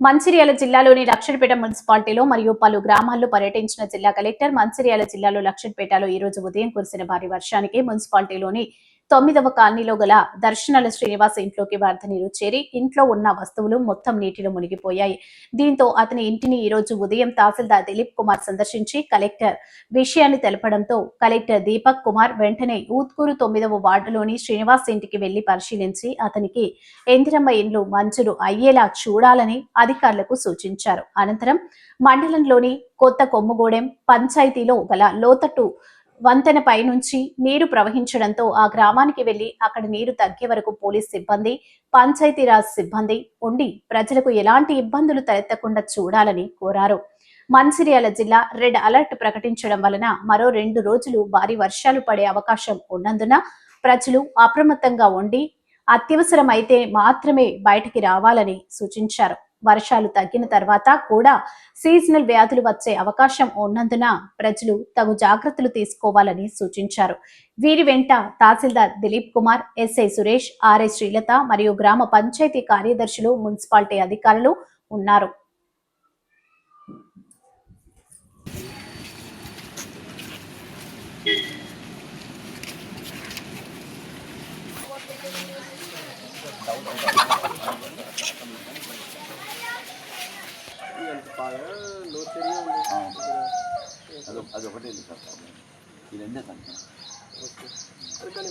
మంచిర్యాల జిల్లాలోని లక్షణపేట మున్సిపాలిటీలో మరియు పలు గ్రామాల్లో పర్యటించిన జిల్లా కలెక్టర్ మంచిర్యాల జిల్లాలో లక్షణపేటలో ఈ రోజు ఉదయం కురిసిన భారీ వర్షానికి మున్సిపాలిటీలోని తొమ్మిదవ కాలనీలో గల దర్శనాల శ్రీనివాస్ ఇంట్లోకి వరద నీరు చేరి ఇంట్లో ఉన్న వస్తువులు మొత్తం నీటిలో మునిగిపోయాయి. దీంతో అతని ఇంటిని ఈ రోజు ఉదయం తహసీల్దార్ దిలీప్ కుమార్ సందర్శించి కలెక్టర్ విషయాన్ని తెలపడంతో కలెక్టర్ దీపక్ కుమార్ వెంటనే ఊత్కూరు తొమ్మిదవ వార్డులోని శ్రీనివాస్ ఇంటికి వెళ్ళి పరిశీలించి అతనికి ఇందిరమ్మ ఇండ్లు మంజూరు అయ్యేలా చూడాలని అధికారులకు సూచించారు. అనంతరం మండలంలోని కొత్త కొమ్ముగూడెం పంచాయతీలో గల లోతట్టు వంతెన నుంచి నీరు ప్రవహించడంతో ఆ గ్రామానికి వెళ్ళి అక్కడ నీరు తగ్గే వరకు పోలీస్ సిబ్బంది పంచాయతీరాజ్ సిబ్బంది ఉండి ప్రజలకు ఎలాంటి ఇబ్బందులు తలెత్తకుండా చూడాలని కోరారు. మంచిర్యాల జిల్లా రెడ్ అలర్ట్ ప్రకటించడం వలన మరో రెండు రోజులు భారీ వర్షాలు పడే అవకాశం ఉన్నందున ప్రజలు అప్రమత్తంగా ఉండి అత్యవసరమైతే మాత్రమే బయటికి రావాలని సూచించారు. వర్షాలు తగ్గిన తర్వాత కూడా సీజనల్ వ్యాధులు వచ్చే అవకాశం ఉన్నందున ప్రజలు తగు జాగ్రత్తలు తీసుకోవాలని సూచించారు. వీరి వెంట తహసీల్దార్ దిలీప్ కుమార్ ఎస్ఐ సురేష్ ఆర్ఎస్ శ్రీలత మరియు గ్రామ పంచాయతీ కార్యదర్శులు మున్సిపాలిటీ అధికారులు ఉన్నారు ఎంత బాగా లోతు తిరిగి ఉంది అది అదొకటే ఉంది సార్. ప్రాబ్లం ఈ రెండే సంఖ్య ఓకే కానీ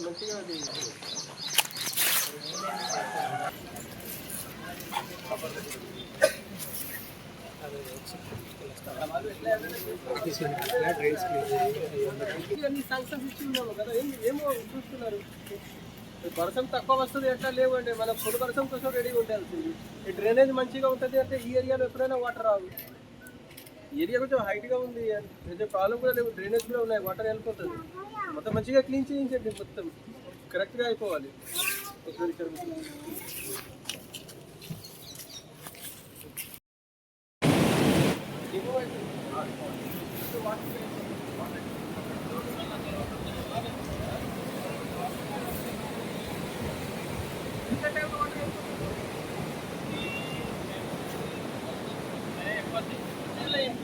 కదా. ఏం ఏమో చూస్తున్నారు? వర్షం తక్కువ వస్తుంది ఎట్లా లేవండి మనం ఫుల్ వర్షం కోసం రెడీగా ఉండాల్సింది. ఈ డ్రైనేజ్ మంచిగా ఉంటుంది అంటే ఈ ఏరియాలో ఎప్పుడైనా వాటర్ రావు ఈ ఏరియా కొంచెం హైట్గా ఉంది కొంచెం ప్రాబ్లం కూడా లేవు డ్రైనేజ్ కూడా ఉన్నాయి వాటర్ వెళ్ళిపోతుంది. మొత్తం మంచిగా క్లీన్ చేయించండి మొత్తం. కరెక్ట్గా అయిపోవాలి. ఒకసారి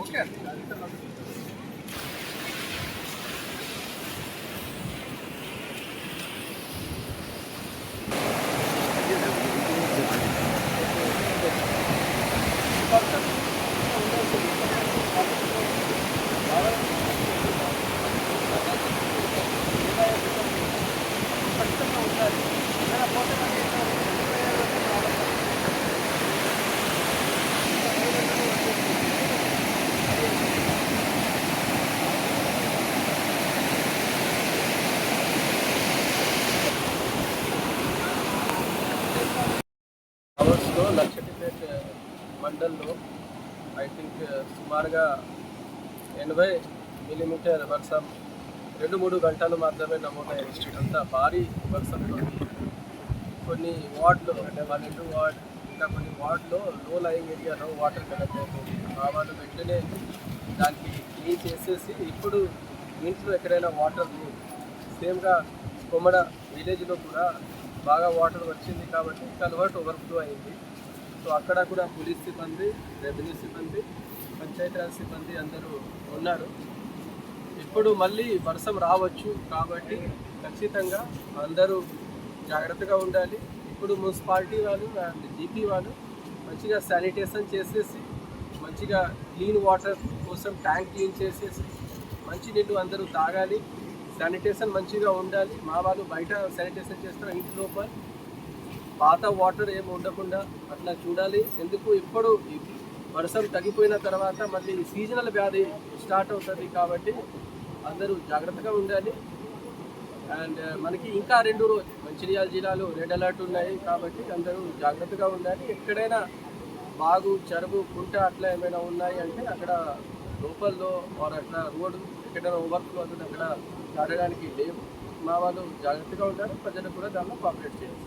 我干。అవర్స్లో లక్షటిపేట మండల్లో ఐ థింక్ సుమారుగా ఎనభై మిల్లీమీటర్ వర్షం రెండు మూడు గంటలు మాత్రమే నమోదైంది అంత భారీ వర్షం కొన్ని వార్డులు అంటే పన్నెండు వార్డ్ ఇంకా కొన్ని వార్డులో లో లయింగ్ ఏరియాలో వాటర్ కనెక్ట్ అయిపోయింది ఆ వాళ్ళు వెంటనే దానికి క్లీన్ చేసేసి ఇప్పుడు ఇంట్లో ఎక్కడైనా వాటర్ సేమ్గా కొమ్మడ విలేజ్లో కూడా బాగా వాటర్ వచ్చింది కాబట్టి కన్వర్ట్ ఓవర్ఫ్లో అయింది. సో అక్కడ కూడా పోలీస్ సిబ్బంది రెవెన్యూ సిబ్బంది పంచాయతీరాజ్ సిబ్బంది అందరూ ఉన్నారు. ఇప్పుడు మళ్ళీ వర్షం రావచ్చు కాబట్టి ఖచ్చితంగా అందరూ జాగ్రత్తగా ఉండాలి. ఇప్పుడు మున్సిపాలిటీ వాళ్ళు అండ్ జీపీ వాళ్ళు మంచిగా శానిటేషన్ చేసేసి మంచిగా క్లీన్ వాటర్ కోసం ట్యాంక్ క్లీన్ చేసేసి మంచి నీళ్ళు అందరూ తాగాలి. శానిటేషన్ మంచిగా ఉండాలి. మా వాళ్ళు బయట శానిటేషన్ చేస్తారు ఇంటి లోపల. పాత వాటర్ ఏమి ఉండకుండా అట్లా చూడాలి. ఎందుకు? ఇప్పుడు వర్షం తగ్గిపోయిన తర్వాత మళ్ళీ సీజనల్ వ్యాధి స్టార్ట్ అవుతుంది కాబట్టి అందరూ జాగ్రత్తగా ఉండాలి. అండ్ uh, మనకి ఇంకా రెండు రోజు మంచిర్యాల జిల్లాలో రెడ్ అలర్ట్ ఉన్నాయి కాబట్టి అందరూ జాగ్రత్తగా ఉండాలి. ఎక్కడైనా బాగు చెరువు కుంట అట్లా ఏమైనా ఉన్నాయి అంటే అక్కడ లోపల్లో వారు అట్లా రోడ్డు ఎక్కడైనా ఓవర్ఫ్లో అక్కడ దాటడానికి లేవు. మా వాళ్ళు జాగ్రత్తగా ఉంటారు. ప్రజలు కూడా దానిలో కోఆపరేట్ చేయాలి.